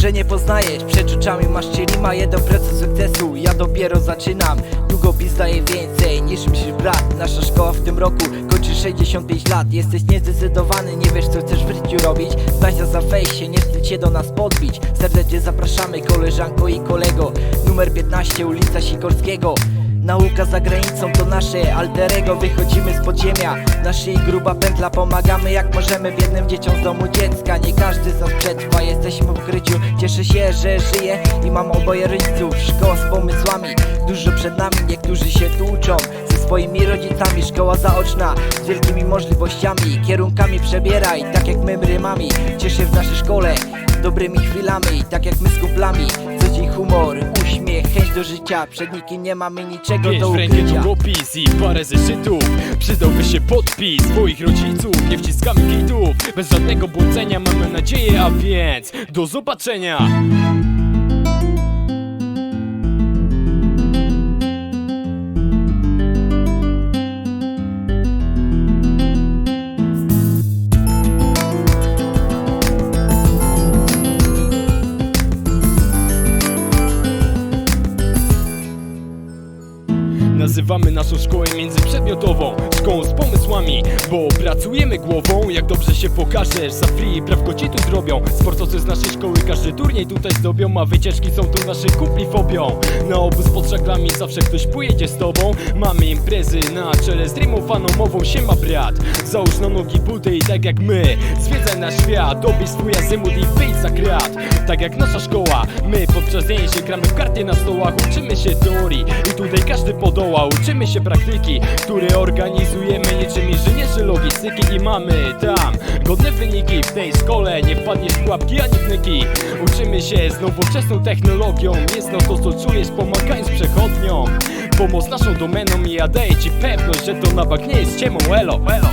że nie poznajesz. Przed oczami masz ma jeden proces sukcesu. Ja dopiero zaczynam. Długopis daje więcej niż myślisz brat Nasza szkoła w tym roku kończy 65 lat. Jesteś niezdecydowany, nie wiesz co chcesz w życiu robić. Znajdź nas za fejsie, nie wstydź się do nas podbić. Serdecznie zapraszamy koleżanko i kolego. Numer 15 ulica Sikorskiego Nauka za granicą to nasze alterego Wychodzimy z podziemia. Nasza i gruba pętla Pomagamy jak możemy biednym dzieciom z domu dziecka. Nie każdy z nas przetrwa Jesteśmy w ukryciu. Cieszę się, że żyję I mam oboje rodziców. Szkoła z pomysłami Dużo przed nami. Niektórzy się tu uczą Ze swoimi rodzicami. Szkoła zaoczna Z wielkimi możliwościami. Kierunkami przebieraj Tak jak my rymami. Cieszę w naszej szkole Dobrymi chwilami Tak jak my z kumplami Co dzień humor, uśmiech, chęć do życia. Przed nikim nie mamy niczego Bierz do w rękę ukrycia. długopis i parę zeszytów. Przydałby się podpis swoich rodziców. Nie wciskamy kitów Bez żadnego błądzenia mamy nadzieję A więc do zobaczenia Nazywamy naszą szkołę międzyprzedmiotową Szkołą z pomysłami, bo pracujemy głową. Jak dobrze się pokażesz, za free prawko ci tu zrobią. Sportowcy z naszej szkoły każdy turniej tutaj zdobią A wycieczki są tu naszych kumpli fobią. Na obóz pod żaglami zawsze ktoś pojedzie z tobą. Mamy imprezy na czele z rymą fanomową. Siema brat, załóż na nogi buty i tak jak my. Zwiedzaj nasz świat, dobierz swój azymut i wyjdź za krat Tak jak nasza szkoła, my podczas zdjęć gramy w karty na stołach. Uczymy się teorii i tutaj każdy podoła Uczymy się praktyki, które organizujemy. Niczym inżynierzy logistyki i mamy tam Godne wyniki. W tej szkole Nie wpadniesz w pułapki ani wnyki Uczymy się z nowoczesną technologią. Jest no to co czujesz pomagając przechodniom. Pomoc naszą domeną i ja daję ci pewność Że to na bank nie jest ciemą. Elo, elo.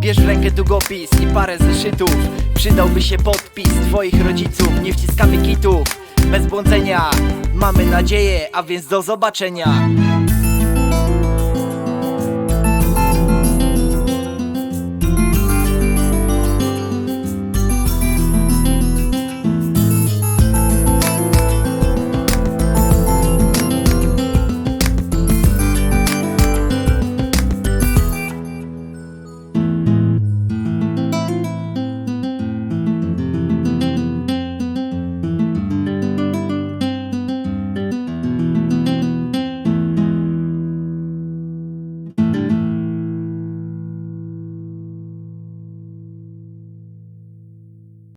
Bierz w rękę długopis i parę zeszytów. Przydałby się podpis twoich rodziców. Nie wciskamy kitów Bez błądzenia. Mamy nadzieję, a więc do zobaczenia